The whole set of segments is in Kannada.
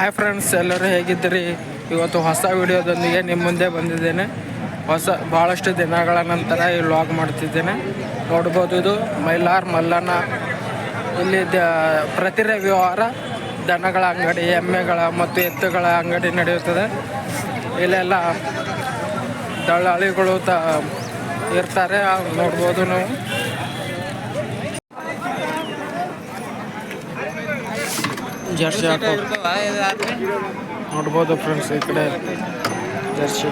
ಹಾಯ್ ಫ್ರೆಂಡ್ಸ್ ಎಲ್ಲರೂ ಹೇಗಿದ್ದೀರಿ? ಇವತ್ತು ಹೊಸ ವಿಡಿಯೋದೊಂದಿಗೆ ನಿಮ್ಮ ಮುಂದೆ ಬಂದಿದ್ದೇನೆ. ಹೊಸ ಭಾಳಷ್ಟು ದಿನಗಳ ನಂತರ ಈ ವ್ಲಾಗ್ ಮಾಡ್ತಿದ್ದೇನೆ. ನೋಡ್ಬೋದು ಇದು ಮೈಲಾರ್ ಮಲ್ಲನ ಇಲ್ಲಿ ದ ಪ್ರತಿ ರವಿವಾರ ದನಗಳ ಅಂಗಡಿ, ಎಮ್ಮೆಗಳ ಮತ್ತು ಎತ್ತುಗಳ ಅಂಗಡಿ ನಡೆಯುತ್ತದೆ. ಇಲ್ಲೆಲ್ಲ ದಳ್ಳಾಳಿಗಳು ತ ಇರ್ತಾರೆ. ನೋಡ್ಬೋದು ನಾವು. ಜರ್ಸಿ ಹಾಕೋ ನೋಡ್ಬೋದು ಫ್ರೆಂಡ್ಸ್ ಈ ಕಡೆ ಜರ್ಸಿ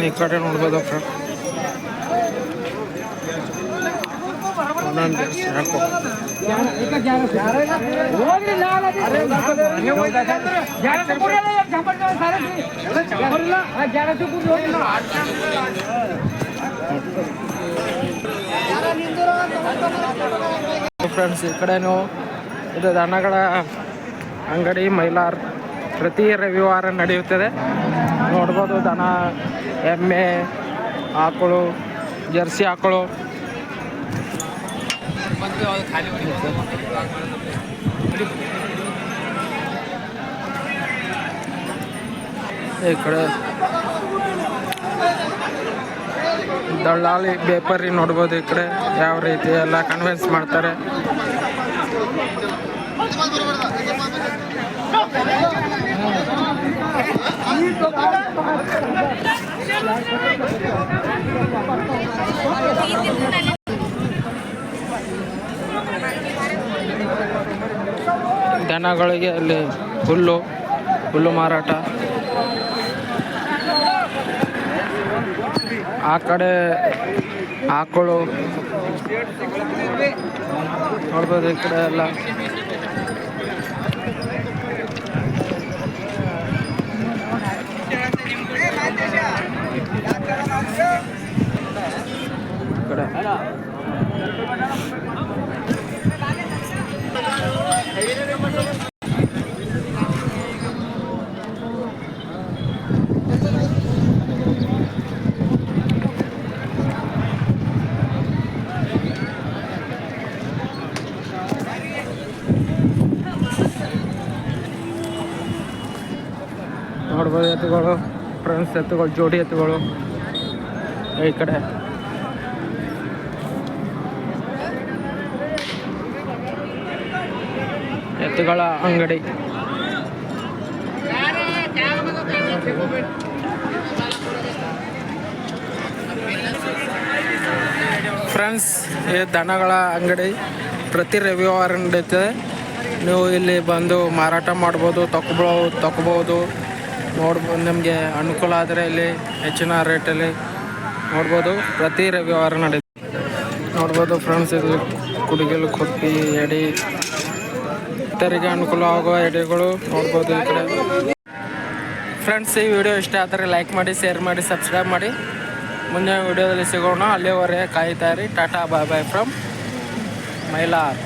ಈ ಕಡೆ ನೋಡ್ಬೋದು ಫ್ರೆಂಡ್ ಒಂದೊಂದು ಜರ್ಸಿ ಹಾಕೋ ಫ್ರೆಂಡ್ಸ್ ಈ ಕಡೆನೂ ಇದು ದನಗಳ ಅಂಗಡಿ, ಮೈಲಾರ್, ಪ್ರತಿ ರವಿವಾರ ನಡೆಯುತ್ತದೆ. ನೋಡ್ಬೋದು ದನ, ಎಮ್ಮೆ, ಆಕಳು, ಜರ್ಸಿ ಆಕಳು. ಈ ಕಡೆ ದಳ್ಳಾಳಿ ಬೇಪರಿ ನೋಡ್ಬೋದು ಈ ಕಡೆ. ಯಾವ ರೀತಿ ಎಲ್ಲ ಕನ್ವಿನ್ಸ್ ಮಾಡ್ತಾರೆ. ದನಗಳಿಗೆ ಅಲ್ಲಿ ಹುಲ್ಲು ಹುಲ್ಲು ಮಾರಾಟ. ಆ ಕಡೆ ಆಕಳು. ನೋಡ್ಬೋದು ಈ ಕಡೆ ಎಲ್ಲ. ನೋಡ್ಬೋದು ಎತ್ತುಗಳು ಫ್ರೆಂಡ್ಸ್ ಎತ್ತುಗಳು, ಜೋಡಿ ಎತ್ತುಗಳು. ಈ ಕಡೆ. ಎತ್ತುಗಳ ಅಂಗಡಿ. ಫ್ರೆಂಡ್ಸ್ ಈ ದನಗಳ ಅಂಗಡಿ ಪ್ರತಿ ರವಿವಾರ ನಡೀತದೆ ನೀವು ಇಲ್ಲಿ ಬಂದು ಮಾರಾಟ ಮಾಡ್ಬೋದು ತಗೊಬೋ ತಗೋಬೋದು ನೋಡ್ಬೋದು ನಿಮಗೆ ಅನುಕೂಲ ಆದರೆ ಇಲ್ಲಿ ಹೆಚ್ಚಿನ ರೇಟಲ್ಲಿ ನೋಡ್ಬೋದು. ಪ್ರತಿ ರವಿವಾರ ನಡೆಯುತ್ತೆ ನೋಡ್ಬೋದು ಫ್ರೆಂಡ್ಸ್ ಇದು ಕುಡಿಗೆಲು ಕೊಪ್ಪಿ ಎಡಿ. ಇತರಿಗೆ ಅನುಕೂಲ ಆಗುವ ಎಡೆಗಳು ನೋಡ್ಬೋದು ಈ ಕಡೆ. ಫ್ರೆಂಡ್ಸ್ ಈ ವಿಡಿಯೋ ಇಷ್ಟ ಆದರೆ ಲೈಕ್ ಮಾಡಿ ಶೇರ್ ಮಾಡಿ ಸಬ್ಸ್ಕ್ರೈಬ್ ಮಾಡಿ. ಮುಂದಿನ ವಿಡಿಯೋದಲ್ಲಿ ಸಿಗೋಣ. ಅಲ್ಲಿವರೆಗೆ ಕಾಯ್ತಾ ಇರಿ. Tata bye bye from Mylar